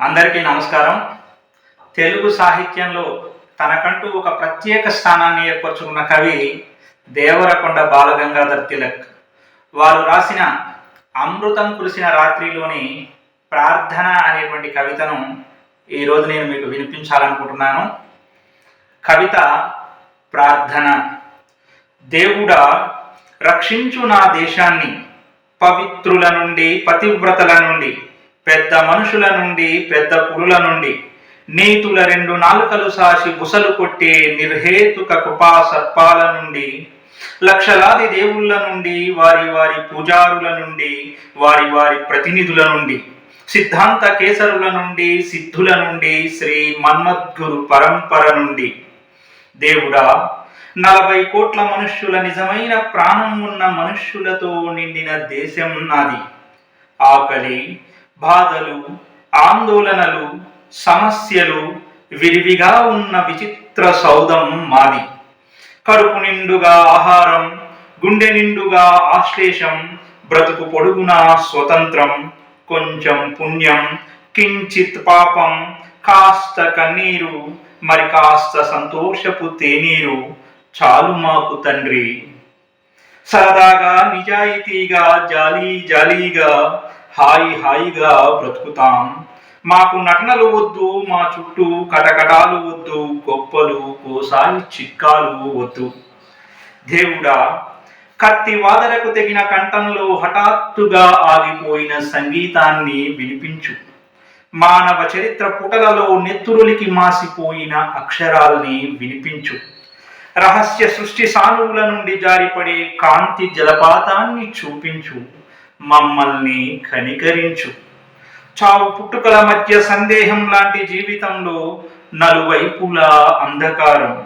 అందరికీ నమస్కారం. తెలుగు సాహిత్యంలో తనకంటూ ఒక ప్రత్యేక స్థానాన్ని ఏర్పరచుకున్న కవి దేవరకొండ బాలగంగాధర్ తిలక్. వారు రాసిన అమృతం కురిసిన రాత్రిలోని ప్రార్థన అనేటువంటి కవితను ఈరోజు నేను మీకు వినిపించాలనుకుంటున్నాను. కవిత ప్రార్థన. దేవుడా రక్షించు నా దేశాన్ని పవిత్రుల నుండి పతివ్రతల నుండి పెద్ద మనుషుల నుండి పెద్ద పురుల నుండి నీతుల రెండు నాలుకలు సాసి బుసలు కొట్టే నిర్హేతుక కృపా సర్పాల నుండి లక్షలాది దేవుళ్ళ నుండి వారి వారి పూజారుల నుండి వారి వారి ప్రతినిధుల నుండి సిద్ధాంత కేసరుల నుండి సిద్ధుల నుండి శ్రీ మన్మద్గురు పరంపర నుండి. దేవుడా నలభై కోట్ల మనుష్యుల నిజమైన ప్రాణం ఉన్న మనుష్యులతో నిండిన దేశం నాది. ఆకలి బాధలు ఆందోళనలు సమస్యలు విరివిగా ఉన్న విచిత్ర సౌధం మాది. కడుపు నిండుగా ఆహారం గుండె నిండుగా ఆశ్లేషం బ్రతుకు పొడుగునా స్వతంత్రం కొంచెం పుణ్యం కించిత్ పాపం కాస్త కన్నీరు మరి కాస్త సంతోషపు తేనీరు చాలు మాకు తండ్రి. సరదాగా నిజాయితీగా జాలీ జాలీగా హాయి హాయిగా బ్రతుకుతాం. మాకు నటనలు వద్దు మా చుట్టూ కటకటాలు వద్దు గొప్పలు కోసాయి చిక్కాలు వద్దు. దేవుడా కత్తి వాదలకు తెగిన కంఠంలో హఠాత్తుగా ఆగిపోయిన సంగీతాన్ని వినిపించు. మానవ చరిత్ర పుటలలో నెత్తురులికి మాసిపోయిన అక్షరాల్ని వినిపించు. రహస్య సృష్టి సానువుల నుండి జారిపడే కాంతి జలపాతాన్ని చూపించు. మమ్మల్ని కనికరించు. చావు పుట్టుకల మధ్య సందేహం లాంటి జీవితంలో నలువైపులా అంధకారం.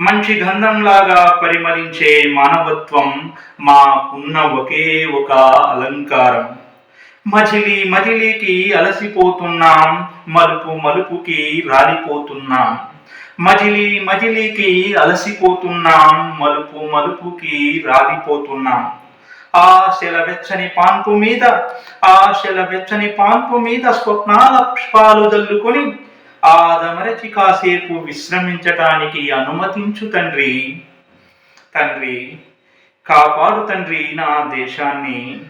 మంచి గంధంలాగా పరిమళించే మానవత్వం మాకున్న ఒకే ఒక అలంకారం. మజిలి మజిలీకి అలసిపోతున్నాం మలుపు మలుపుకి రాలిపోతున్నాం. మజిలి మజిలీకి అలసిపోతున్నాం మలుపు మలుపుకి రాలిపోతున్నాం. ఆశల వెచ్చని పాన్పు మీద ఆశల వెచ్చని పాన్పు మీద స్వప్నాల పుష్పాలు జల్లుకొని ఆదమరచి కాసేపు విశ్రమించటానికి అనుమతించు తండ్రి. తండ్రి కాపాడు తండ్రి నా దేశాన్ని.